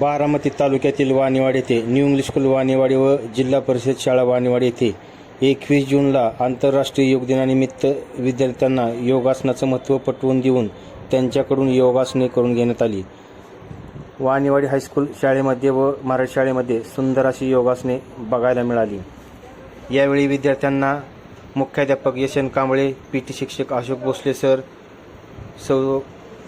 बारामती तालुक्यातील वाणीवाड येथे new English school वाणीवाडी व जिल्हा परिषद शाळा वाणीवाड येथे एकवीस जूनला आंतरराष्ट्रीय योग दिनानिमित्त विद्यार्थ्यांना योगासनाचं महत्त्व पटवून देऊन त्यांच्याकडून योगासने करून घेण्यात आली. वाणीवाडी हायस्कूल शाळेमध्ये व मराठी शाळेमध्ये सुंदर अशी योगासने बघायला मिळाली. यावेळी विद्यार्थ्यांना मुख्याध्यापक यशन कांबळे पी टी शिक्षक अशोक भोसले सर सौ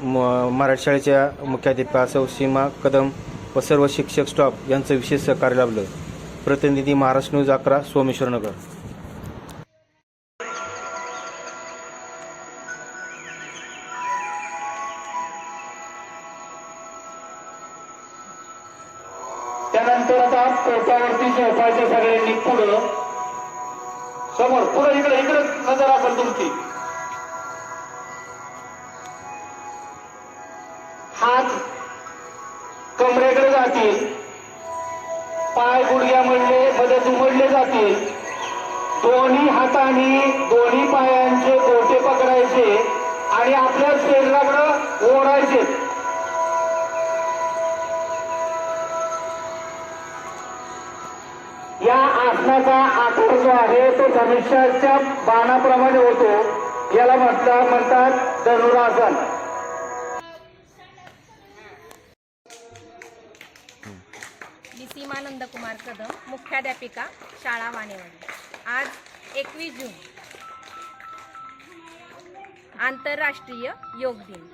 म- मराठी शाळेच्या मुख्याध्यापिका सौ सीमा कदम व सर्व शिक्षक स्टाफ यांचं विशेष सहकार्य लाभलं. प्रतिनिधी महाराष्ट्र न्यूज अकरा सोमेश्वरनगर त्यानंतर आता कोर्टावरती झोपायचे सगळ्यांनी पुढं. समोर पुढं इकडे इकडे नजर असेल तुमची. हात कमरेकडे जातील. पाय गुडघ्या मधले मध्ये दुमडले जातील. दोन्ही हाताने दोन्ही पायांचे गोटे पकडायचे आणि आपल्या शरीराकडे ओढायचे या आसनाचा आकार जो आहे तो धनुष्याच्या बाणाप्रमाणे होतो. याला म्हणतात म्हणतात धनुरासन. मी सीमा नंदकुमार कदम मुख्याध्यापिका शाळा वाणेवाडी. आज एकवीस जून. आंतरराष्ट्रीय योग दिन.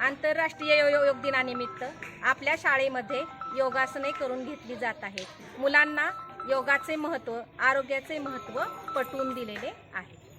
आंतरराष्ट्रीय यो- यो- योग दिनानिमित्त आपल्या शाळेमध्ये योगासने करून घेतली जात आहेत. मुलांना योगाचे महत्त्व आरोग्याचे महत्त्व पटवून दिलेले आहे.